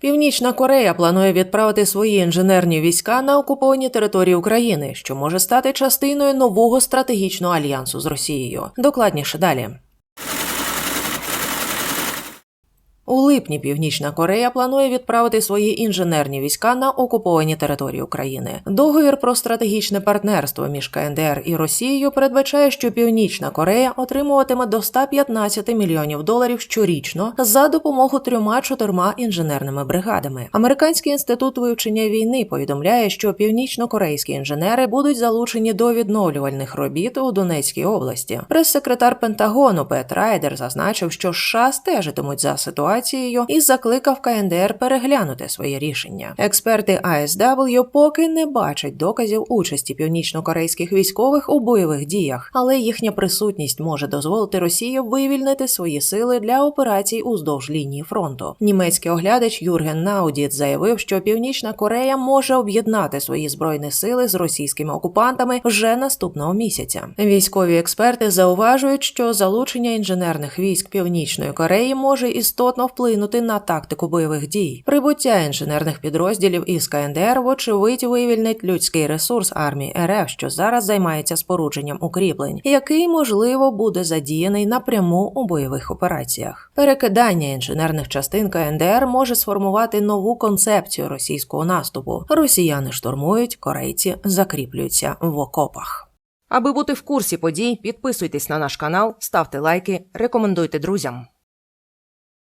Північна Корея планує відправити свої інженерні війська на окуповані території України, що може стати частиною нового стратегічного альянсу з Росією. Докладніше далі. У липні Північна Корея планує відправити свої інженерні війська на окуповані території України. Договір про стратегічне партнерство між КНДР і Росією передбачає, що Північна Корея отримуватиме до 115 мільйонів доларів щорічно за допомогу трьома-чотирма інженерними бригадами. Американський інститут вивчення війни повідомляє, що північно-корейські інженери будуть залучені до відновлювальних робіт у Донецькій області. Прес-секретар Пентагону Пет Райдер зазначив, що США стежитимуть за ситуацією і закликав КНДР переглянути своє рішення. Експерти ASW поки не бачать доказів участі північно-корейських військових у бойових діях, але їхня присутність може дозволити Росії вивільнити свої сили для операцій уздовж лінії фронту. Німецький оглядач Юрген Наудіт заявив, що Північна Корея може об'єднати свої збройні сили з російськими окупантами вже наступного місяця. Військові експерти зауважують, що залучення інженерних військ Північної Кореї може істотно вплинути на тактику бойових дій. Прибуття інженерних підрозділів із КНДР, вочевидь, вивільнить людський ресурс армії РФ, що зараз займається спорудженням укріплень, який можливо буде задіяний напряму у бойових операціях. Перекидання інженерних частин КНДР може сформувати нову концепцію російського наступу. Росіяни штурмують, корейці закріплюються в окопах. Аби бути в курсі подій, підписуйтесь на наш канал, ставте лайки, рекомендуйте друзям.